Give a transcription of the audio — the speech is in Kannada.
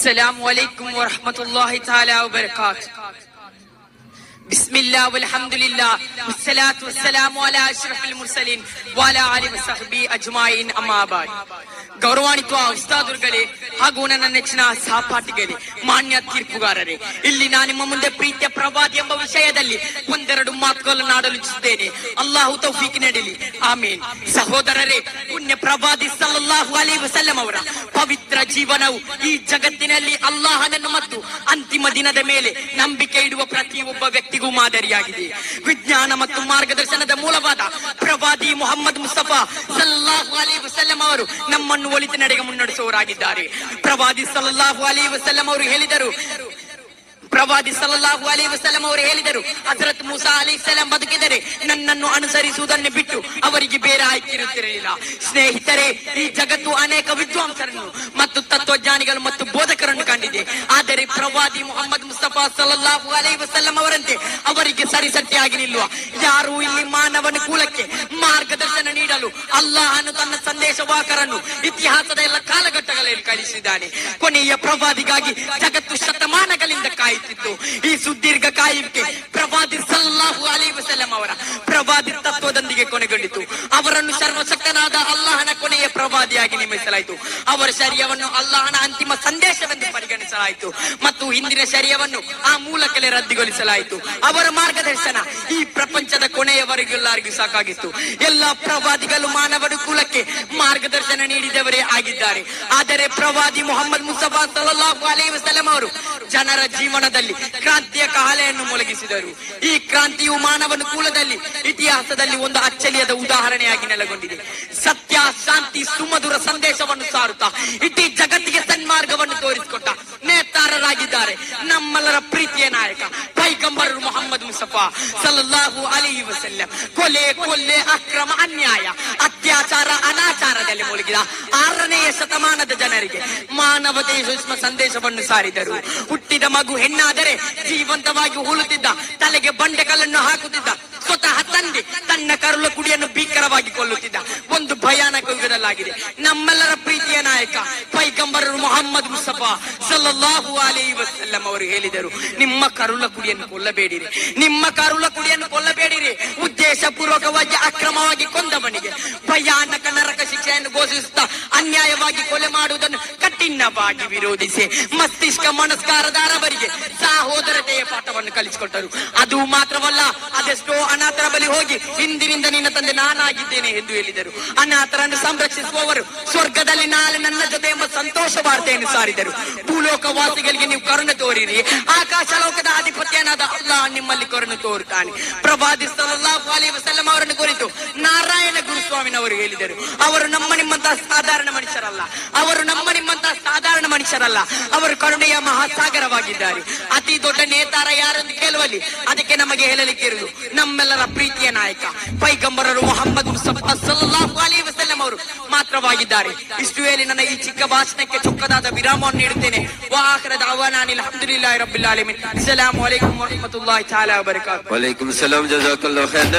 السلام عليكم ورحمة الله تعالى وبركاته بسم الله والحمد لله والصلاة والسلام على أشرف المرسلين وعلى آله وصحبه أجمعين أما بعد ಗೌರವಾನ್ವಿತ ಉಸ್ತಾದುರ್ಗಳೇ ಹಾಗೂ ನನ್ನ ನೆಚ್ಚಿನ ಸಹಪಾಠಿಗಳೇ ಮಾನ್ಯ ತೀರ್ಪುಗಾರರೇ ಇಲ್ಲಿ ನಾನು ನಿಮ್ಮ ಮುಂದೆ ಪ್ರೀತಿಯ ಪ್ರವಾದಿ ಎಂಬ ವಿಷಯದಲ್ಲಿ ಒಂದೆರಡು ಮಾತುಗಳನ್ನು ಆಡಲಿಚ್ಚಿದ್ದೇನೆ ಅಲ್ಲಾಹು ತೌಫೀಕ್ ನೀಡಲಿ ಆಮೀನ್ ಸಹೋದರರೇ ಪುಣ್ಯ ಪ್ರವಾದಿ ಸಲ್ಲಲ್ಲಾಹು ಅಲೈಹಿ ವಸಲ್ಲಂ ಅವರ ಪವಿತ್ರ ಜೀವನವು ಈ ಜಗತ್ತಿನಲ್ಲಿ ಅಲ್ಲಾಹನನ್ನು ಮತ್ತು ಅಂತಿಮ ದಿನದ ಮೇಲೆ ನಂಬಿಕೆ ಇಡುವ ಪ್ರತಿಯೊಬ್ಬ ವ್ಯಕ್ತಿಗೂ ಮಾದರಿಯಾಗಿದೆ. ವಿಜ್ಞಾನ ಮತ್ತು ಮಾರ್ಗದರ್ಶನದ ಮೂಲವಾದ ಪ್ರವಾದಿ ಮೊಹಮ್ಮದ್ ಮುಸ್ತಫಾ ಸಲ್ಲಲ್ಲಾಹು ಅಲೈಹಿ ವಸಲ್ಲಂ ಅವರು ನಮ್ಮನ್ನು ಒಳಿತ ನಡೆಗೆ ಮುನ್ನಡೆಸುವವರಾಗಿದ್ದಾರೆ. ಪ್ರವಾದಿ ಸಲ್ಲಾಹು ಅಲಿ ವಸಲ್ಲಂ ಅವರು ಹೇಳಿದರು, ಪ್ರವಾದಿ ಸಲ್ಲಲ್ಲಾಹು ಅಲಿ ವಸಲಂ ಅವರು ಹೇಳಿದರು, ಹಜರತ್ ಮೂಸಾ ಅಲಿ ಸಲಂ ಬದುಕಿದರೆ ನನ್ನನ್ನು ಅನುಸರಿಸುವುದನ್ನು ಬಿಟ್ಟು ಅವರಿಗೆ ಬೇರೆ ಸ್ನೇಹಿತರೆ, ಈ ಜಗತ್ತು ಅನೇಕ ವಿದ್ವಾಂಸರನ್ನು ಮತ್ತು ತತ್ವಜ್ಞಾನಿಗಳು ಮತ್ತು ಬೋಧಕರನ್ನು ಕಂಡಿದೆ. ಆದರೆ ಪ್ರವಾದಿ ಮೊಹಮ್ಮದ್ ಮುಸ್ತಫಾ ಸಲ್ಲಲ್ಲಾಹು ಅಲೈ ವಸಲ್ಲಂ ಅವರಂತೆ ಅವರಿಗೆ ಸರಿಸಟ್ಟಿಯಾಗಿ ನಿಲ್ಲುವ. ಯಾರು ಇಲ್ಲಿ ಮಾನವನ ಕುಲಕ್ಕೆ ಮಾರ್ಗದರ್ಶನ ನೀಡಲು ಅಲ್ಲಾಹನು ತನ್ನ ಸಂದೇಶವಾಹಕರನ್ನು ಇತಿಹಾಸದ ಎಲ್ಲ ಕಾಲಘಟ್ಟಗಳಲ್ಲಿ ಕಳಿಸಿದ್ದಾನೆ. ಕೊನೆಯ ಪ್ರವಾದಿಗಾಗಿ ಜಗತ್ತು ಶತಮಾನಗಳಿಂದ ಕಾಯುತ್ತಿತ್ತು. ಈ ಸುದೀರ್ಘ ಕಾಯುವಿಕೆ ಪ್ರವಾದಿ ತತ್ವದೊಂದಿಗೆ ಕೊನೆಗೊಂಡಿತು. ಅವರನ್ನು ಸರ್ವಶಕ್ತನಾದ ಅಲ್ಲಾಹನ ಕೊನೆಯ ಪ್ರವಾದಿಯಾಗಿ ನೇಮಿಸಲಾಯಿತು. ಅವರ ಶರೀರವನ್ನು ಅಲ್ಲಾಹನ ಅಂತಿಮ ಸಂದೇಶವೆಂದು ಪರಿಗಣಿಸಲಾಯಿತು ಮತ್ತು ಹಿಂದಿನ ಶರೀರವನ್ನು ಆ ಮೂಲಕಲೇ ರದ್ದುಗೊಳಿಸಲಾಯಿತು. ಅವರ ಮಾರ್ಗದರ್ಶನ ಈ ಪ್ರಪಂಚದ ಕೊನೆಯವರೆಗೆಲ್ಲರಿಗೂ ಸಾಕಾಗಿತ್ತು. ಎಲ್ಲ ಪ್ರವಾದಿಗಳು ಮಾನವನ ಕುಲಕ್ಕೆ ಮಾರ್ಗದರ್ಶನ ನೀಡಿದವರೇ ಆಗಿದ್ದಾರೆ. ಆದರೆ ಪ್ರವಾದಿ ಮೊಹಮ್ಮದ್ ಮುಸ್ತಫಾ ಸಲಹು ಅಲೈಹಿ ವಸಲಂ ಅವರು ಜನರ ಜೀವನದಲ್ಲಿ ಕ್ರಾಂತಿಯ ಕಾಲೆಯನ್ನು ಮೊಳಗಿಸಿದರು. ಈ ಕ್ರಾಂತಿಯು ಮಾನವನ ಕುಲದಲ್ಲಿ, ಇತಿಹಾಸದಲ್ಲಿ ಒಂದು ಅಚ್ಚಲಿಯದ ಉದಾಹರಣೆಯಾಗಿ ನೆಲೆಗೊಂಡಿದೆ. ಸತ್ಯ, ಶಾಂತಿ, ಸುಮಧುರ ಸಂದೇಶವನ್ನು ಸಾರುತ್ತಾ, ಇಡೀ ಜಗತ್ತಿಗೆ ಸನ್ಮಾರ್ಗವನ್ನು ತೋರಿಸಿಕೊಟ್ಟ ನಮ್ಮೆಲ್ಲರ ಪ್ರೀತಿಯ ನಾಯಕ, ಪೈಗಂಬರರು ಮೊಹಮ್ಮದ್ ಮುಸಫಾ ಸಲ್ಲಾಹು ಅಲಿ ವಸಲ್ಲಂ. ಕೊಲೆ ಕೊಲ್ಲೆ ಅಕ್ರಮ, ಅನ್ಯಾಯ, ಅತ್ಯಾಚಾರ, ಅನಾಚಾರದಲ್ಲಿ ಮುಳುಗಿದ ಆರನೆಯ ಶತಮಾನದ ಜನರಿಗೆ ಮಾನವತೆ ಸೂಕ್ಷ್ಮ ಸಂದೇಶವನ್ನು ಸಾರಿದರು. ಹುಟ್ಟಿದ ಮಗು ಹೆಣ್ಣಾದರೆ ಜೀವಂತವಾಗಿ ಹೂಳುತ್ತಿದ್ದ ತಲೆಗೆ ಬಂಡೆಕಲ್ಲನ್ನು ಹಾಕುತ್ತಿದ್ದ ಸ್ವತಃ ತಂದೆ ತನ್ನ ಕರುಳ ಕುಡಿಯನ್ನು ಭೀಕರವಾಗಿ ಕೊಲ್ಲುತ್ತಿದ್ದ. ಒಂದು ಭಯಾನಕ ಯುಗದಲ್ಲಾಗಿದೆ. ನಮ್ಮೆಲ್ಲರ ಪ್ರೀತಿಯ ನಾಯಕ, ಪೈಗಂಬರರು ಮೊಹಮ್ಮದ್ ಮುಸ್ತಫಾ ಸಲ್ಲಲ್ಲಾಹು ಅಲಿ ವಸಲ್ಲಂ ಅವರು ಹೇಳಿದರು, ನಿಮ್ಮ ಕರುಳ ಕುಡಿಯನ್ನು ಕೊಲ್ಲಬೇಡಿರಿ. ನಿಮ್ಮ ಕರುಳ ಕುಡಿಯನ್ನು ಕೊಲ್ಲಬೇಡಿರಿ. ಉದ್ದೇಶ ಪೂರ್ವಕವಾಗಿ ಅಕ್ರಮವಾಗಿ ಕೊಂದವನಿಗೆ ಭಯಾನಕ ನರಕ ಶಿಕ್ಷೆಯನ್ನು ಘೋಷಿಸುತ್ತಾ ಅನ್ಯಾಯವಾಗಿ ಕೊಲೆ ಮಾಡುವುದನ್ನು ಕಠಿಣವಾಗಿ ವಿರೋಧಿಸಿ, ಮಸ್ತಿಷ್ಕ ಮನಸ್ಕಾರದಾರವರಿಗೆ ಸಹೋದರ ಪಾಠವನ್ನು ಕಲಿಸಿಕೊಟ್ಟರು. ಅದು ಮಾತ್ರವಲ್ಲ, ಅದೆಷ್ಟೋ ಅನಾಥರ ಬಳಿ ಹೋಗಿ, ಹಿಂದಿನಿಂದ ನಿನ್ನ ತಂದೆ ನಾನಾಗಿದ್ದೇನೆ ಎಂದು ಹೇಳಿದರು. ಅನಾಥರನ್ನು ಸಂರಕ್ಷಿಸುವವರು ಸ್ವರ್ಗದಲ್ಲಿ ನಾಳೆ ನನ್ನ ಜೊತೆ ಎಂಬ ಸಂತೋಷ ವಾರ್ತೆಯನ್ನು ಸಾರಿದರು. ಭೂಲೋಕ ವಾಸಿಗಳಿಗೆ ನೀವು ಕರುಣೆ ತೋರಿರಿ. ಆಕಾಶ ಲೋಕದ ಆಧಿಪತ್ಯನಾದ ಅಲ್ಲಾಹ್ ನಿಮ್ಮಲ್ಲಿ ಕರುಣೆ ತೋರುತ್ತಾನೆ. ಪ್ರಭಾದಿ ಸಲಹಾ ಅವರನ್ನು ಕುರಿತು ನಾರಾಯಣ ಗುರುಸ್ವಾಮಿನವರು ಹೇಳಿದರು. ಅವರು ನಮ್ಮ ನಿಮ್ಮಂತಹ ಸಾಧಾರಣ ಮನುಷ್ಯರಲ್ಲ. ಅವರು ನಮ್ಮ ನಿಮ್ಮಂತಹ ಸಾಧಾರಣ ಮನುಷ್ಯರಲ್ಲ. ಅವರು ಕರುಣೆಯ ಮಹಾಸಾಗರವಾಗಿದ್ದಾರೆ ಅತಿ ದೊಡ್ಡ ನೇತಾರ ಯಾರೆಂದು ಕೇಳುವಲ್ಲಿ? ಅದಕ್ಕೆ ನಮಗೆ ಹೇಳಲಿಕ್ಕೆ ಇರುವುದು ನಮ್ಮೆಲ್ಲರ ಪ್ರೀತಿಯ ನಾಯಕ, ಪೈಗಂಬರರು ಮೊಹಮ್ಮದ್ ಅಲೈಹಿ ವಸಲ್ಲಂ ಅವರು ಮಾತ್ರವಾಗಿದ್ದಾರೆ. ಇಷ್ಟು ಹೇಳಿ ನನ್ನ ಈ ಚಿಕ್ಕ ಭಾಷಣಕ್ಕೆ ಚೊಕ್ಕದಾದ ವಿರಾಮವನ್ನು ನೀಡುತ್ತೇನೆ. ವಾಹನದ ಅವನಾನಿಲ್ ಅಲ್ಹಮ್ದುಲಿಲ್ಲಾಹಿ ರಬ್ಬಿಲ್ ಆಲಮೀನ್. ಅಸ್ಸಲಾಮು ಅಲೈಕುಂ ವರಹಮತುಲ್ಲಾಹಿ ತಾಲಾ ಬರಕಾತ್ Walaikum ಸಲಾಂ jazakallah ಖೈರ್.